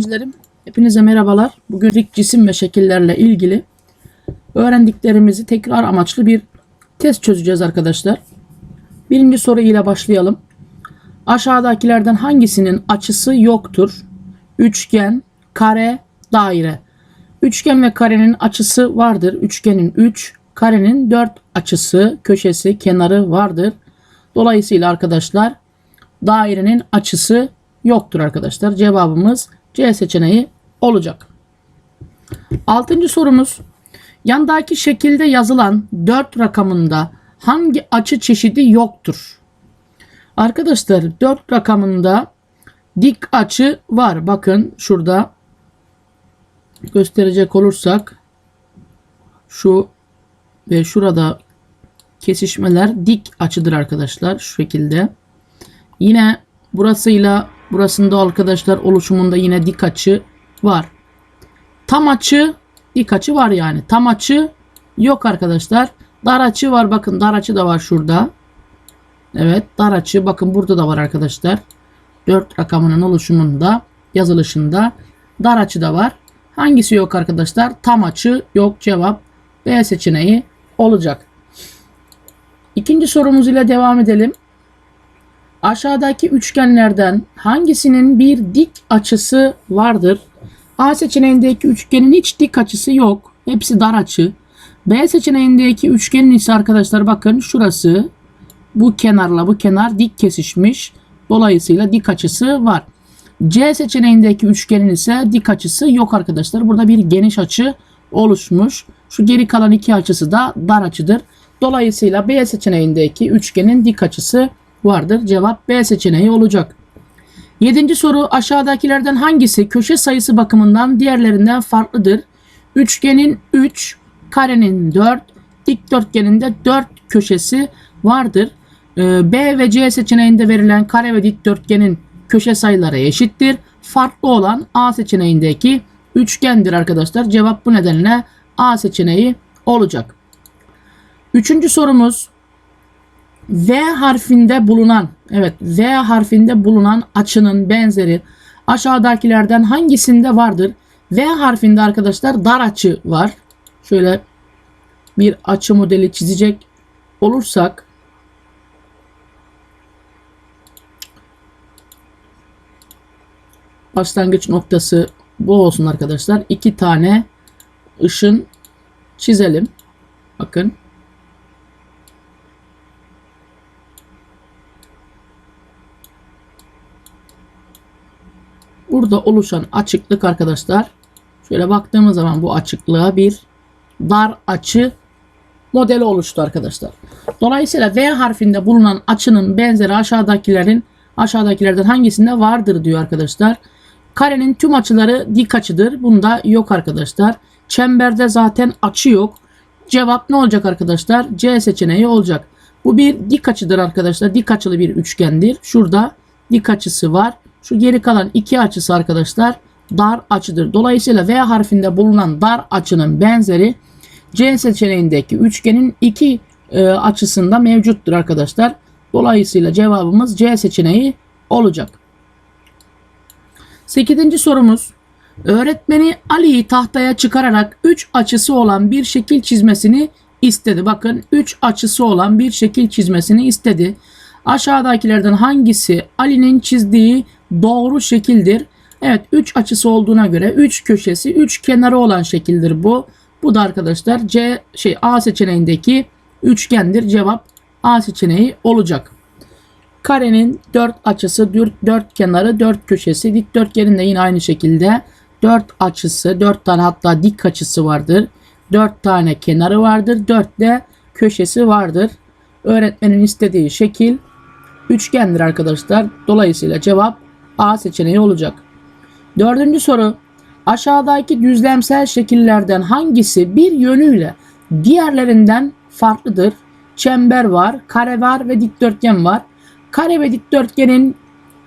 öğrencilerim, hepinize merhabalar. Bugün dik cisim ve şekillerle ilgili öğrendiklerimizi tekrar amaçlı bir test çözeceğiz arkadaşlar. Birinci soru ile başlayalım. Aşağıdakilerden hangisinin açısı yoktur? Üçgen, kare, daire. Üçgen ve karenin açısı vardır. Üçgenin 3, karenin 4 açısı, köşesi, kenarı vardır. Dolayısıyla arkadaşlar dairenin açısı yoktur arkadaşlar. Cevabımız C seçeneği olacak. Altıncı sorumuz. Yandaki şekilde yazılan 4 rakamında hangi açı çeşidi yoktur? Arkadaşlar 4 rakamında dik açı var. Bakın şurada gösterecek olursak şu ve şurada kesişmeler dik açıdır arkadaşlar şu şekilde. Yine burasıyla burasında arkadaşlar oluşumunda yine dik açı var. Tam açı dik açı var yani. Tam açı yok arkadaşlar. Dar açı var. Bakın dar açı da var şurada. Evet dar açı bakın burada da var arkadaşlar. 4 rakamının oluşumunda yazılışında dar açı da var. Hangisi yok arkadaşlar? Tam açı yok. Cevap B seçeneği olacak. İkinci sorumuz ile devam edelim. Aşağıdaki üçgenlerden hangisinin bir dik açısı vardır? A seçeneğindeki üçgenin hiç dik açısı yok. Hepsi dar açı. B seçeneğindeki üçgenin ise arkadaşlar bakın şurası bu kenarla bu kenar dik kesişmiş. Dolayısıyla dik açısı var. C seçeneğindeki üçgenin ise dik açısı yok arkadaşlar. Burada bir geniş açı oluşmuş. Şu geri kalan iki açısı da dar açıdır. Dolayısıyla B seçeneğindeki üçgenin dik açısı vardır. Cevap B seçeneği olacak. Yedinci soru aşağıdakilerden hangisi köşe sayısı bakımından diğerlerinden farklıdır? Üçgenin 3, karenin 4, dikdörtgenin de 4 köşesi vardır. Ee, B ve C seçeneğinde verilen kare ve dikdörtgenin köşe sayıları eşittir. Farklı olan A seçeneğindeki üçgendir arkadaşlar. Cevap bu nedenle A seçeneği olacak. Üçüncü sorumuz V harfinde bulunan evet V harfinde bulunan açının benzeri aşağıdakilerden hangisinde vardır? V harfinde arkadaşlar dar açı var. Şöyle bir açı modeli çizecek olursak başlangıç noktası bu olsun arkadaşlar. İki tane ışın çizelim. Bakın. Burada oluşan açıklık arkadaşlar şöyle baktığımız zaman bu açıklığa bir dar açı modeli oluştu arkadaşlar. Dolayısıyla V harfinde bulunan açının benzeri aşağıdakilerin aşağıdakilerden hangisinde vardır diyor arkadaşlar. Karenin tüm açıları dik açıdır. Bunda yok arkadaşlar. Çemberde zaten açı yok. Cevap ne olacak arkadaşlar? C seçeneği olacak. Bu bir dik açıdır arkadaşlar. Dik açılı bir üçgendir. Şurada dik açısı var. Şu geri kalan iki açısı arkadaşlar dar açıdır. Dolayısıyla V harfinde bulunan dar açının benzeri C seçeneğindeki üçgenin iki e, açısında mevcuttur arkadaşlar. Dolayısıyla cevabımız C seçeneği olacak. 8. sorumuz. Öğretmeni Ali'yi tahtaya çıkararak 3 açısı olan bir şekil çizmesini istedi. Bakın 3 açısı olan bir şekil çizmesini istedi. Aşağıdakilerden hangisi Ali'nin çizdiği doğru şekildir? Evet 3 açısı olduğuna göre 3 köşesi 3 kenarı olan şekildir bu. Bu da arkadaşlar C şey A seçeneğindeki üçgendir. Cevap A seçeneği olacak. Karenin 4 açısı, 4 kenarı, 4 köşesi, dikdörtgenin de yine aynı şekilde 4 açısı, 4 tane hatta dik açısı vardır. 4 tane kenarı vardır, 4 de köşesi vardır. Öğretmenin istediği şekil üçgendir arkadaşlar. Dolayısıyla cevap A seçeneği olacak. Dördüncü soru. Aşağıdaki düzlemsel şekillerden hangisi bir yönüyle diğerlerinden farklıdır? Çember var, kare var ve dikdörtgen var. Kare ve dikdörtgenin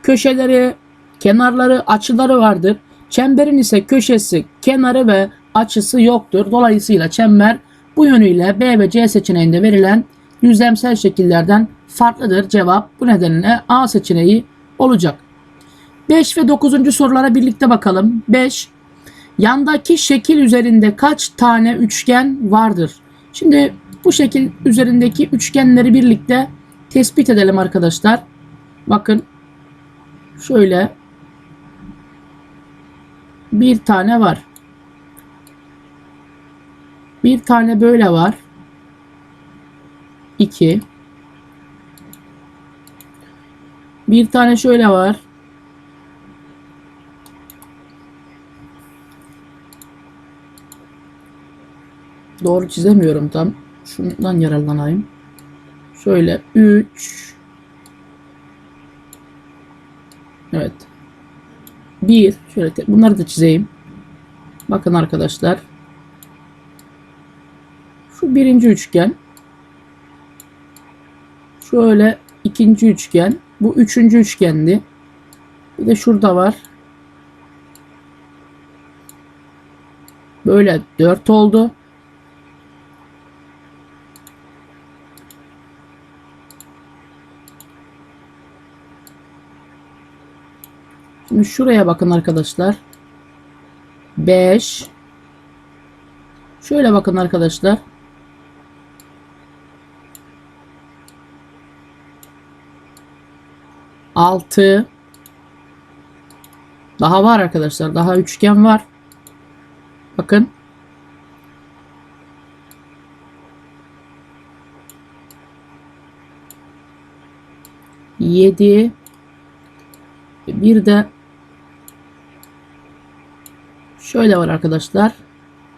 köşeleri, kenarları, açıları vardır. Çemberin ise köşesi, kenarı ve açısı yoktur. Dolayısıyla çember bu yönüyle B ve C seçeneğinde verilen düzlemsel şekillerden farklıdır. Cevap bu nedenle A seçeneği olacak. 5 ve 9. sorulara birlikte bakalım. 5. Yandaki şekil üzerinde kaç tane üçgen vardır? Şimdi bu şekil üzerindeki üçgenleri birlikte tespit edelim arkadaşlar. Bakın şöyle bir tane var. Bir tane böyle var. 2 Bir tane şöyle var. Doğru çizemiyorum tam. Şundan yararlanayım. Şöyle 3 Evet. 1 şöyle bunları da çizeyim. Bakın arkadaşlar. Şu birinci üçgen. Şöyle ikinci üçgen. Bu üçüncü üçgendi. Bir de şurada var. Böyle dört oldu. Şimdi şuraya bakın arkadaşlar. 5 Şöyle bakın arkadaşlar. Altı Daha var arkadaşlar. Daha üçgen var. Bakın. Yedi Bir de şöyle var arkadaşlar.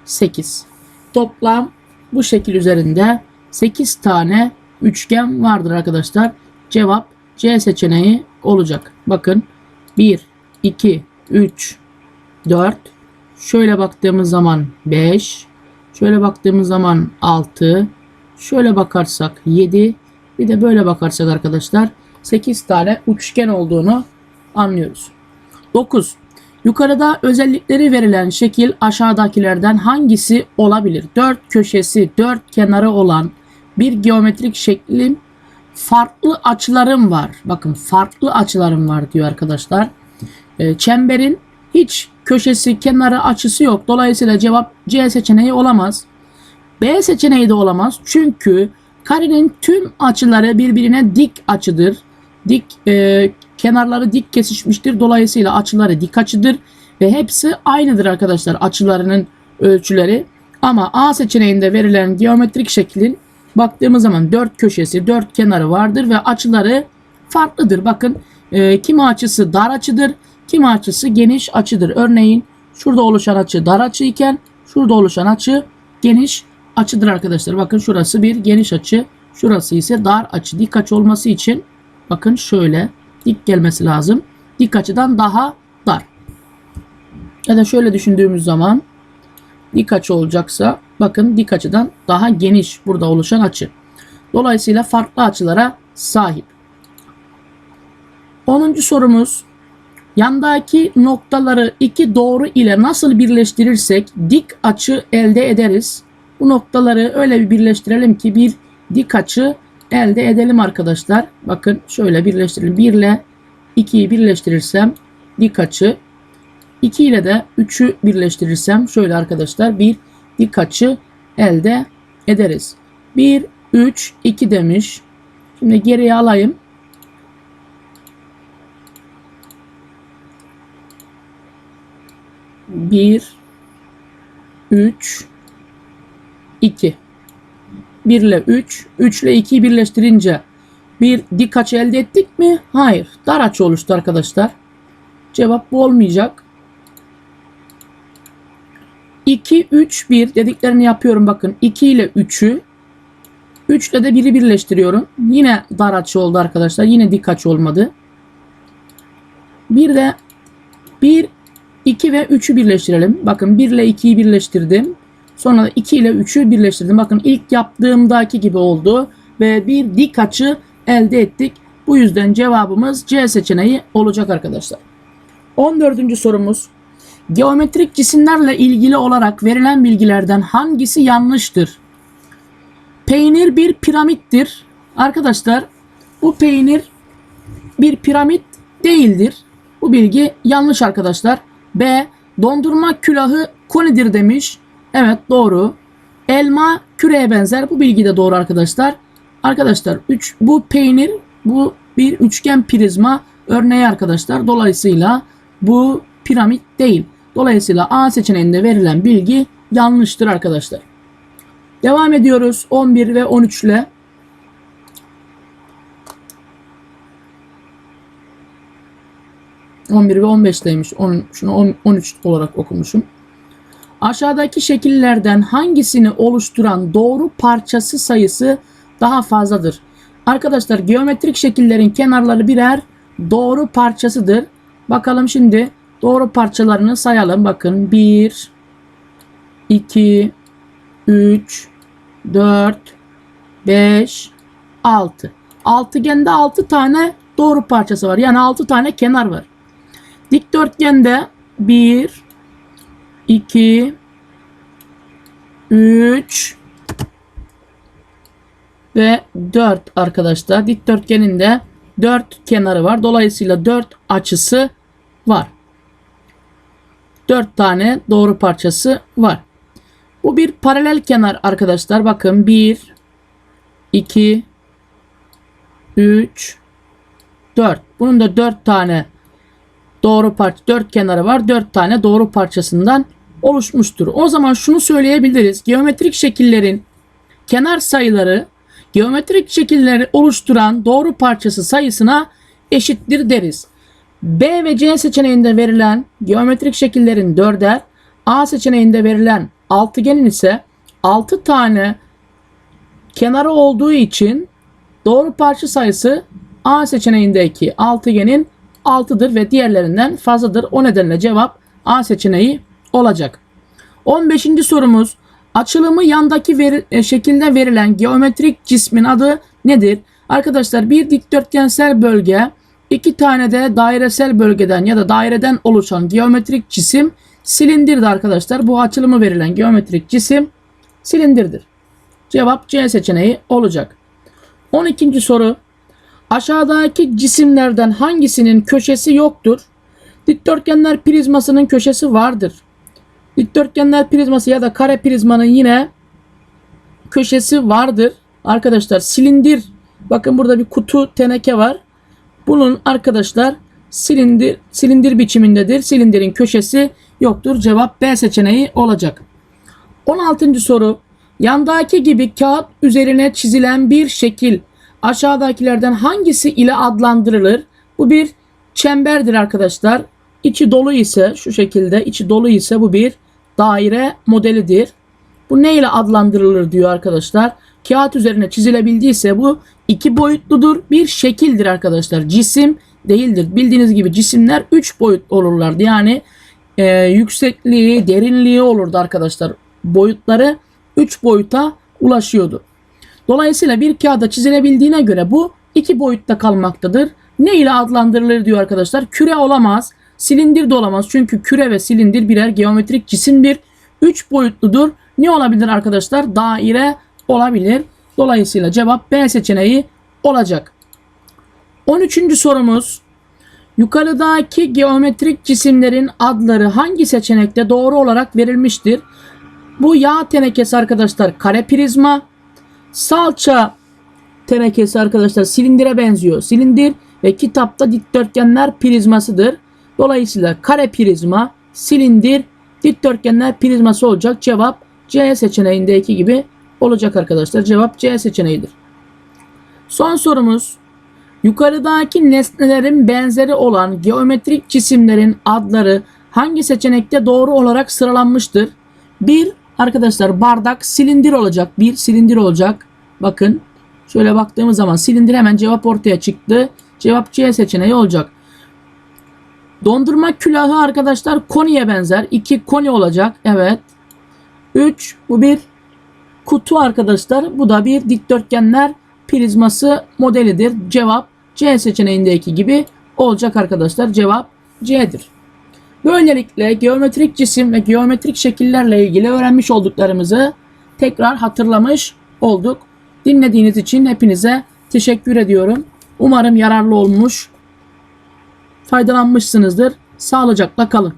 8. Toplam bu şekil üzerinde 8 tane üçgen vardır arkadaşlar. Cevap C seçeneği olacak. Bakın 1, 2, 3, 4. Şöyle baktığımız zaman 5. Şöyle baktığımız zaman 6. Şöyle bakarsak 7. Bir de böyle bakarsak arkadaşlar 8 tane üçgen olduğunu anlıyoruz. 9. Yukarıda özellikleri verilen şekil aşağıdakilerden hangisi olabilir? 4 köşesi, 4 kenarı olan bir geometrik şeklin farklı açılarım var. Bakın farklı açılarım var diyor arkadaşlar. E, çemberin hiç köşesi, kenarı, açısı yok. Dolayısıyla cevap C seçeneği olamaz. B seçeneği de olamaz. Çünkü karenin tüm açıları birbirine dik açıdır. Dik e, kenarları dik kesişmiştir. Dolayısıyla açıları dik açıdır ve hepsi aynıdır arkadaşlar açılarının ölçüleri. Ama A seçeneğinde verilen geometrik şeklin baktığımız zaman dört köşesi, dört kenarı vardır ve açıları farklıdır. Bakın e, kimi açısı dar açıdır, kimi açısı geniş açıdır. Örneğin şurada oluşan açı dar açı iken şurada oluşan açı geniş açıdır arkadaşlar. Bakın şurası bir geniş açı, şurası ise dar açı. Dik açı olması için bakın şöyle dik gelmesi lazım. Dik açıdan daha dar. Ya da şöyle düşündüğümüz zaman dik açı olacaksa bakın dik açıdan daha geniş burada oluşan açı. Dolayısıyla farklı açılara sahip. 10. sorumuz yandaki noktaları iki doğru ile nasıl birleştirirsek dik açı elde ederiz. Bu noktaları öyle bir birleştirelim ki bir dik açı elde edelim arkadaşlar. Bakın şöyle birleştirelim. 1 ile 2'yi birleştirirsem dik açı. 2 ile de 3'ü birleştirirsem şöyle arkadaşlar bir dik açı elde ederiz. 1, 3, 2 demiş. Şimdi geriye alayım. Bir, üç, iki. 1 ile 3, 3 ile 2'yi birleştirince bir dik açı elde ettik mi? Hayır. Dar açı oluştu arkadaşlar. Cevap bu olmayacak. 2, 3, 1 dediklerini yapıyorum bakın. 2 ile 3'ü 3 ile de 1'i birleştiriyorum. Yine dar açı oldu arkadaşlar. Yine dik açı olmadı. Bir de 1, 2 ve 3'ü birleştirelim. Bakın 1 ile 2'yi birleştirdim. Sonra da 2 ile 3'ü birleştirdim. Bakın ilk yaptığımdaki gibi oldu. Ve bir dik açı elde ettik. Bu yüzden cevabımız C seçeneği olacak arkadaşlar. 14. sorumuz. Geometrik cisimlerle ilgili olarak verilen bilgilerden hangisi yanlıştır? Peynir bir piramittir. Arkadaşlar bu peynir bir piramit değildir. Bu bilgi yanlış arkadaşlar. B. Dondurma külahı konidir demiş. Evet doğru. Elma küreye benzer. Bu bilgi de doğru arkadaşlar. Arkadaşlar 3 bu peynir bu bir üçgen prizma örneği arkadaşlar. Dolayısıyla bu piramit değil. Dolayısıyla A seçeneğinde verilen bilgi yanlıştır arkadaşlar. Devam ediyoruz 11 ve 13 ile. ...11 ve 15'teymiş. 10, şunu 10, 13 olarak okumuşum. Aşağıdaki şekillerden hangisini oluşturan doğru parçası sayısı daha fazladır? Arkadaşlar geometrik şekillerin kenarları birer doğru parçasıdır. Bakalım şimdi doğru parçalarını sayalım. Bakın 1, 2, 3, 4, 5, 6. Altıgende 6 tane doğru parçası var. Yani 6 tane kenar var. Dikdörtgende 1, 2, 3 ve 4 arkadaşlar. Dikdörtgenin de 4 kenarı var. Dolayısıyla 4 açısı var. 4 tane doğru parçası var. Bu bir paralel kenar arkadaşlar. Bakın 1 2 3 4. Bunun da 4 tane doğru parça 4 kenarı var. 4 tane doğru parçasından oluşmuştur. O zaman şunu söyleyebiliriz. Geometrik şekillerin kenar sayıları geometrik şekilleri oluşturan doğru parçası sayısına eşittir deriz. B ve C seçeneğinde verilen geometrik şekillerin dörder, A seçeneğinde verilen altıgenin ise 6 tane kenarı olduğu için doğru parça sayısı A seçeneğindeki altıgenin 6'dır ve diğerlerinden fazladır. O nedenle cevap A seçeneği olacak. 15. sorumuz açılımı yandaki veri, e, şekilde verilen geometrik cismin adı nedir? Arkadaşlar bir dikdörtgensel bölge iki tane de dairesel bölgeden ya da daireden oluşan geometrik cisim silindirdir arkadaşlar. Bu açılımı verilen geometrik cisim silindirdir. Cevap C seçeneği olacak. 12. soru Aşağıdaki cisimlerden hangisinin köşesi yoktur? Dikdörtgenler prizmasının köşesi vardır. Dikdörtgenler prizması ya da kare prizmanın yine köşesi vardır. Arkadaşlar silindir. Bakın burada bir kutu teneke var. Bunun arkadaşlar silindir silindir biçimindedir. Silindirin köşesi yoktur. Cevap B seçeneği olacak. 16. soru. Yandaki gibi kağıt üzerine çizilen bir şekil aşağıdakilerden hangisi ile adlandırılır? Bu bir çemberdir arkadaşlar. İçi dolu ise şu şekilde içi dolu ise bu bir daire modelidir. Bu ne ile adlandırılır diyor arkadaşlar. Kağıt üzerine çizilebildiyse bu iki boyutludur. Bir şekildir arkadaşlar. Cisim değildir. Bildiğiniz gibi cisimler üç boyut olurlardı. Yani e, yüksekliği, derinliği olurdu arkadaşlar. Boyutları üç boyuta ulaşıyordu. Dolayısıyla bir kağıda çizilebildiğine göre bu iki boyutta kalmaktadır. Ne ile adlandırılır diyor arkadaşlar. Küre olamaz. Silindir de olamaz. Çünkü küre ve silindir birer geometrik cisimdir. Üç boyutludur. Ne olabilir arkadaşlar? Daire olabilir. Dolayısıyla cevap B seçeneği olacak. 13. sorumuz. Yukarıdaki geometrik cisimlerin adları hangi seçenekte doğru olarak verilmiştir? Bu yağ tenekesi arkadaşlar kare prizma. Salça tenekesi arkadaşlar silindire benziyor. Silindir ve kitapta dikdörtgenler prizmasıdır. Dolayısıyla kare prizma, silindir, dikdörtgenler prizması olacak. Cevap C seçeneğindeki gibi olacak arkadaşlar. Cevap C seçeneğidir. Son sorumuz. Yukarıdaki nesnelerin benzeri olan geometrik cisimlerin adları hangi seçenekte doğru olarak sıralanmıştır? 1 arkadaşlar bardak silindir olacak. Bir silindir olacak. Bakın şöyle baktığımız zaman silindir hemen cevap ortaya çıktı. Cevap C seçeneği olacak. Dondurma külahı arkadaşlar koniye benzer. 2 koni olacak. Evet. 3 bu bir kutu arkadaşlar. Bu da bir dikdörtgenler prizması modelidir. Cevap C seçeneğindeki gibi olacak arkadaşlar. Cevap C'dir. Böylelikle geometrik cisim ve geometrik şekillerle ilgili öğrenmiş olduklarımızı tekrar hatırlamış olduk. Dinlediğiniz için hepinize teşekkür ediyorum. Umarım yararlı olmuş faydalanmışsınızdır. Sağlıcakla kalın.